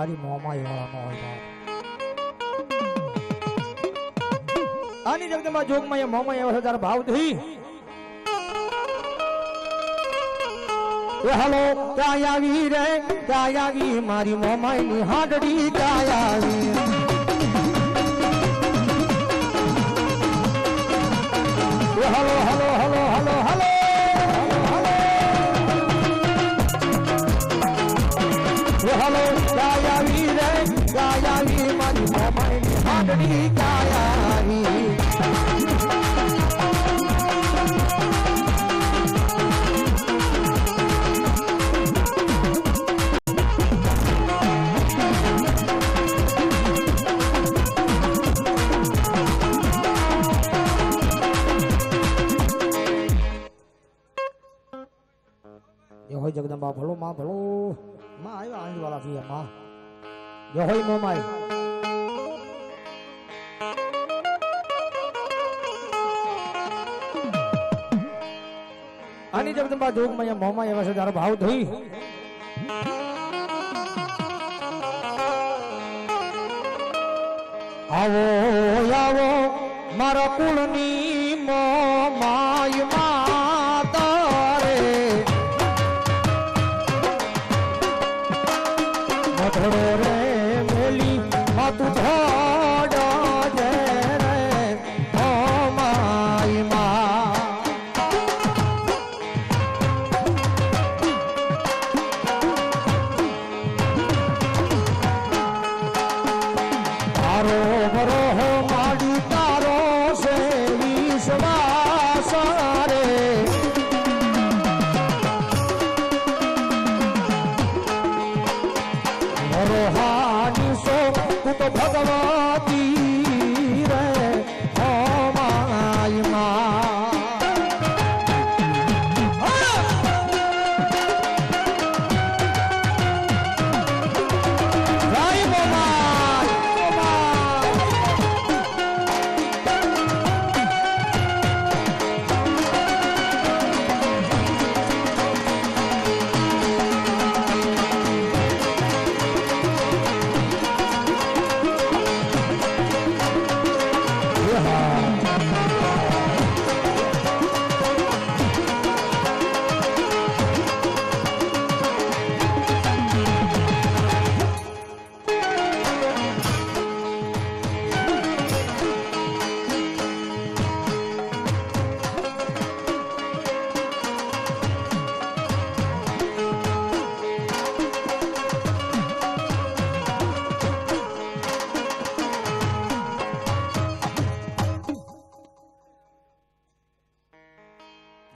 મારી મોમાય વાળો નો હોય. આની જગદંબા જોગમાં એ મોમાય એવો છે ભાવ થઈ હલો ક્યાં આવી રે ક્યાં આવી મારી મોમાઈ ની હાડડી ક્યાં આવી હાલો હાલો હાલો જગદંબા ભલો માં ભલો માં આવ્યા આંજ વાળા થી માં એ હોય મોમાય આની જગદંબા જોગમાં એ મોમાય એવા છે તારો ભાવ થઈ આવો આવો મારા કુળની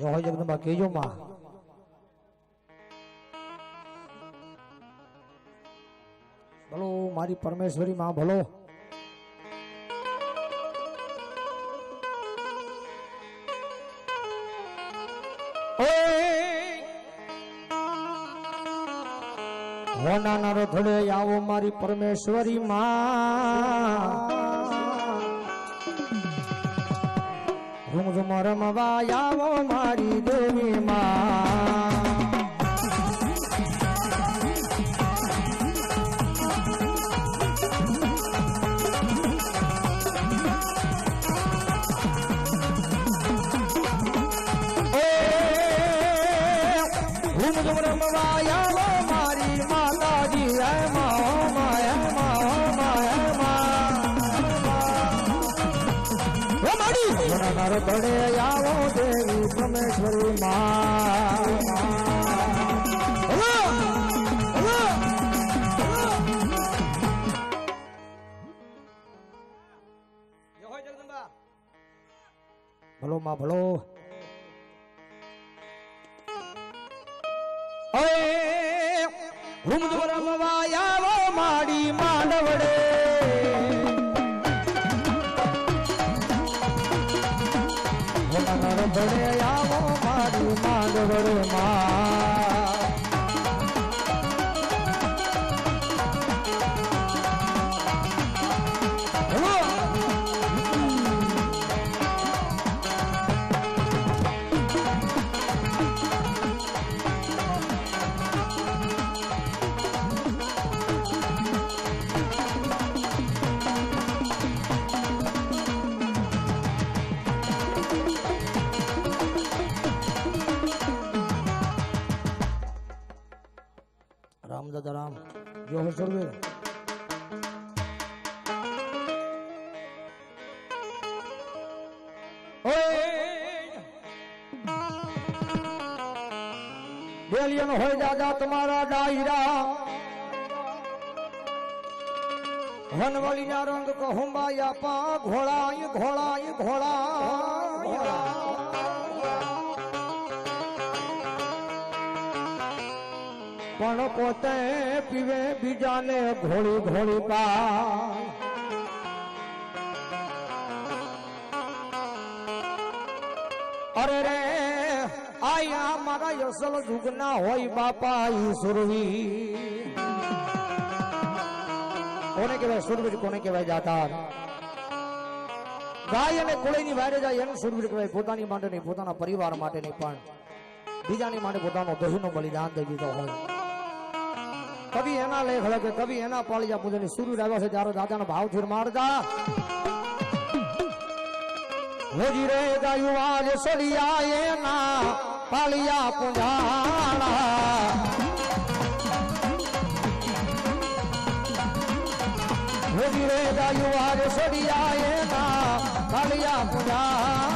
જો હોય જગદંબા કેજો માં ભલો મારી પરમેશ્વરી માં ભલો હોના નારો થોડે આવો મારી પરમેશ્વરી માં રૂમ રમવા આવો મારી દેવી માં. તારો ધડે આવો દેવી પરમેશ્વરી માં. ભલો માં ભલો ઓય રૂમ દ્વારા માડી માંડવડે ભડે આવો મારી માંડવડે માં રામ દાદા રામ જો હો સુરવીર ડેલિયન હોય દાદા તમારા ડાયરા. વનવલીના રંગ કહુંબાયા પા, ઘોળાય ઘોળાય ઘોળા પણ પોતે પીવે બીજાને ઘોળી ઘોળી પા અરે રે આયા મારા અસલ જુગના હોય બાપા ઈ સુરવી કોને કહેવાય સુરવીર કોને કહેવાય જાતા ગાય અને કોળીની વારે જાય એને સુરવીર કહેવાય પોતાની માટે નહીં પોતાના પરિવાર માટે નહીં પણ બીજાની માટે પોતાનો દહીંનો બલિદાન દઈ દીધો હોય કવિ એના લેખ લખે કવિ એના પાળિયા પૂજની સુરવીર આવ્યા છે ત્યારે દાદાના ભાવથી મારતા હોજી રે ગાયું આજ સળિયા એના પાળિયા પૂંજાણા હોજી રે ગાયું આજ સળિયા એના પાળિયા પૂંજાણા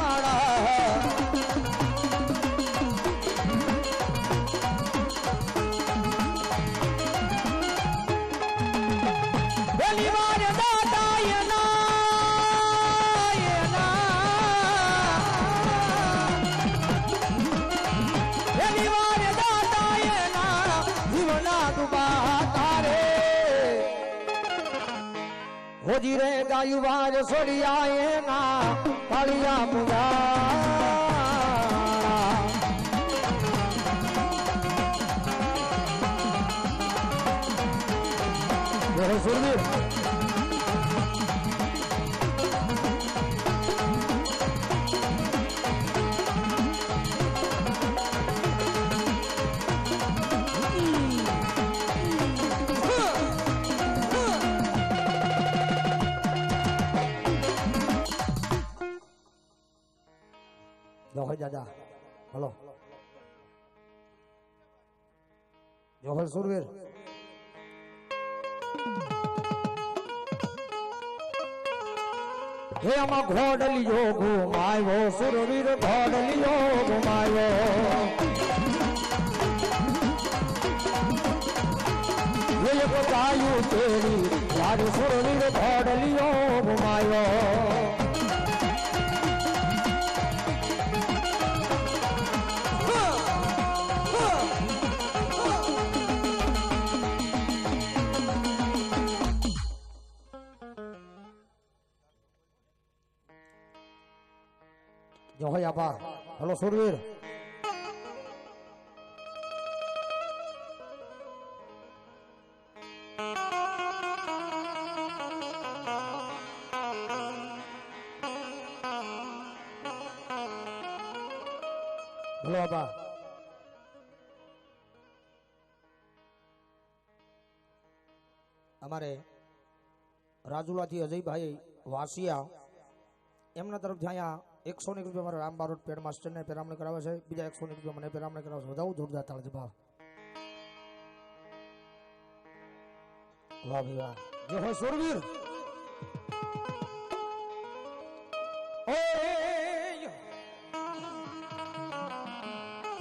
હોજી રે ગાયું વાર સોડિયા એના પાળિયા પૂજા સુરવીર જોહર દાદા હલો જોહર સુરવીર હે આમાં ઘોડલિયો ઘુમાયો સુરવીર ઘોડલિયો ઘુમાયો એક ગાયું તેરી યાર સુરવીર ઘોડલિયો ઘુમાયો જો હોય આપા હલો સુરવીર હલો આભાર અમારે રાજુલાથી અજયભાઈ વાસિયા એમના તરફ અહીંયા એકસો ને રૂપિયા મારા રામ બારોટ પેડ માસ્ટરને પેરામણી કરાવે છે. બીજા એકસો ને રૂપિયા મને પેરામણી કરાવે છે. વધાવું જોરદાર તાળજી ભાવ. વાહ, ભાઈ, વાહ. જો હોય સુરવીર.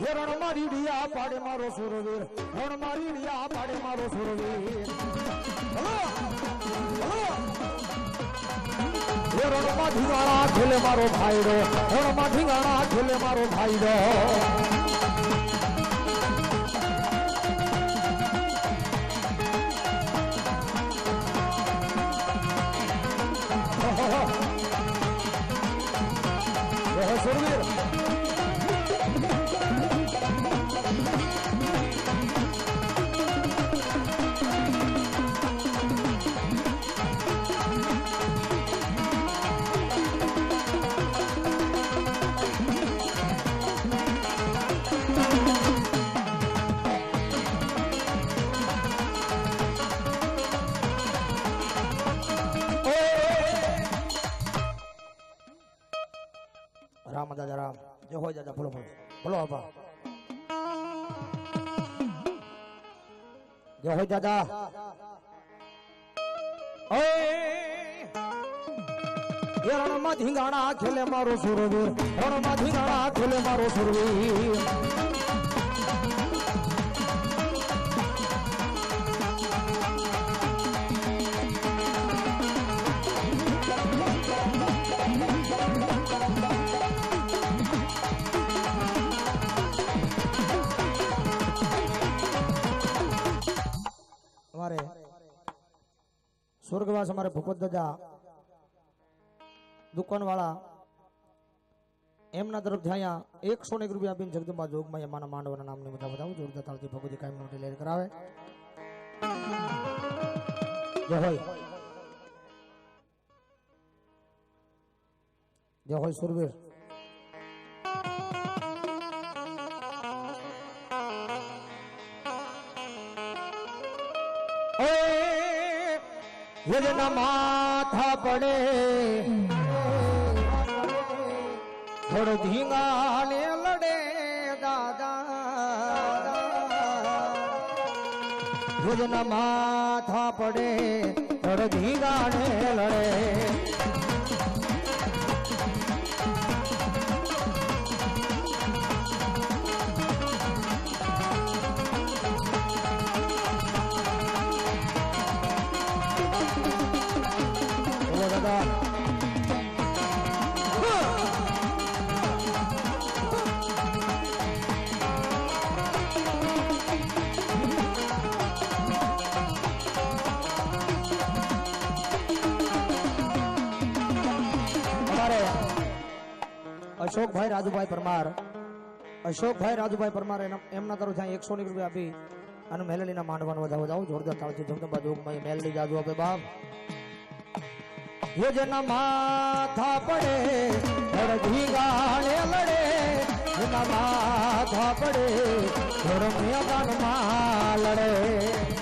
રણ મારી ડિયા પાડે મારો સુરવીર. રણ મારી ડિયા પાડે મારો સુરવીર. Hello hello. রণমাধিগাড়া ঠেলে মারো ভাইর রণমাধিগাড়া ঠেলে মারো ভাইর રામ દાદા રામ જય હોય દાદા બોલો બોલો બોલો બાપા જય હોય દાદા રણમાં ધીંગાણા ખેલે મારો સુરવીર રણમાં ધીંગાણા ખેલે મારો સુરવીર સ્વર્ગવાસ અમારે ભૂપત દાદા, દુકાનવાળા, એમના તરફથી અહીંયા એકસો એક રૂપિયા આપીને જગદંબા જોગમાં એમાંના માંડવાના નામની બધા બધા જોરદાર તાળથી ભગવતી કાયમ નોટી લહેર કરાવે. જય હોય. જય હોય સુરવીર. યજના માથા પડે. થોડો ધીંગાને લડે દાદા. યજના માથા પડે થોડો ધીંગાને લડે. અશોકભાઈ રાજુભાઈ પરમાર. અશોકભાઈ રાજુભાઈ પરમાર એમના તરફ ત્યાં એકસો ની રૂપિયા આપી અને મેલડીના માંડવાનો વધાવો વધાવો. જોરદાર તાળથી જગદંબા જોગમાં મેલડી જાજુ આપે બાપ. યોજના માથા પડે ગાળે લડે. એના માથા પડે મેદાનમાં લડે.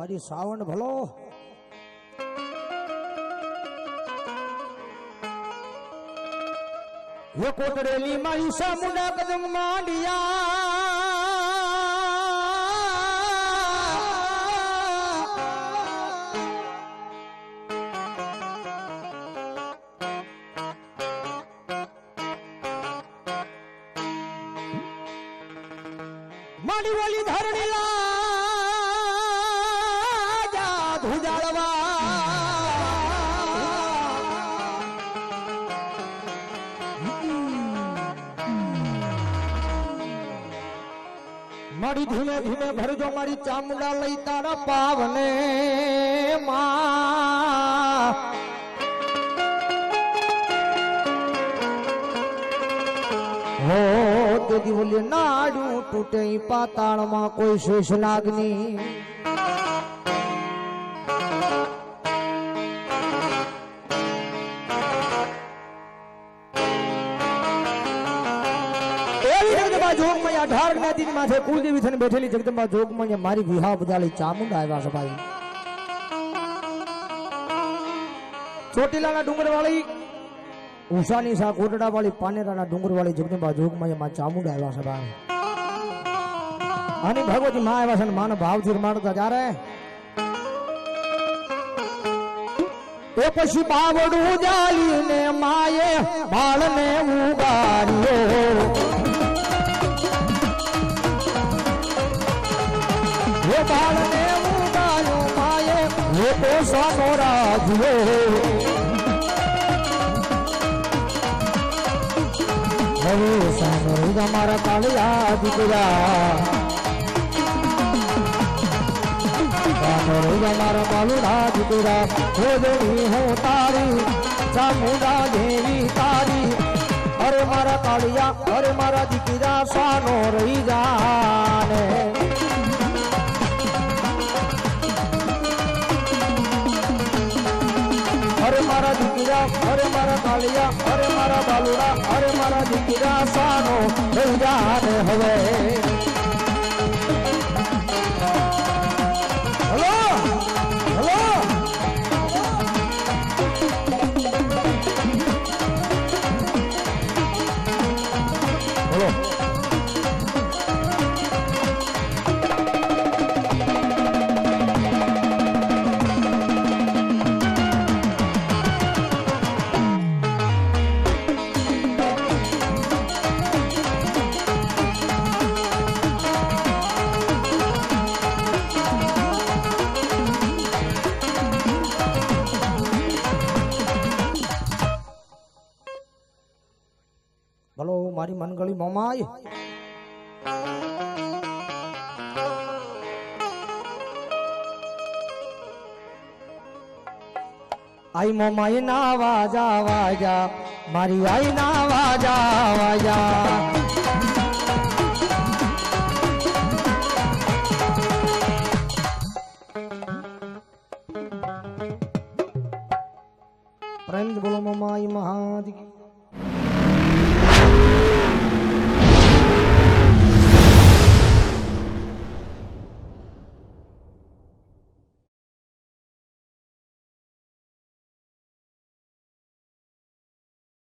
મારી શ્રાવણ ભલો. હે કોટડેલી મારી સામુંડા કદમ માંડિયા. મારી ધીમે ધીમે ભરજો, મારી ચામુંડા લઈ તારા પાવને હો તેદી બોલી નાડું તૂટે પાતાળમાં કોઈ શેષ નાગની એવી જગદંબા જોગમાં અઢાર જ્ઞાતિની માથે કુલદેવી થઈને બેઠેલી જગદંબા જોગમાં મારી વિવાહ બધાલી ચામુંડા આવ્યા છે ભાઈ. ચોટીલાના ડુંગરવાળી, ઉષાની સા કોટડા વાળી પાનેરાના ડુંગરવાળી જગદંબા જોગમાં માં ચામુંડા આવ્યા છે ભાઈ. અને ભગવતી માં આવ્યા છે માનો ભાવથી રમાડતા ત્યારે એ પછી બાવડું જાલીને માએ બાળને ઉગાડ્યો. હે બાળને ઉગાડ્યો માએ હે તો સાનો રાજ્યો હવે સાનો તમારા કાળિયા દીકરા રામો રૈયા મારા બાલુડા દીકરા ખોદણી હું તારી ચામુંડા દેવી તારી અરે મારા કાળિયા અરે મારા દીકરા સાનો રહી જાને મારા દીકરા અરે મારા કાળિયા અરે મારા બાલુડા અરે મારા દીકરા સાનો હવે. મારી મોમાય આઈ મોમાય ના વાજા વાજા મારી આઈ ના વાજા વાજા પ્રેમ બોલો મોમાઈ મહાદી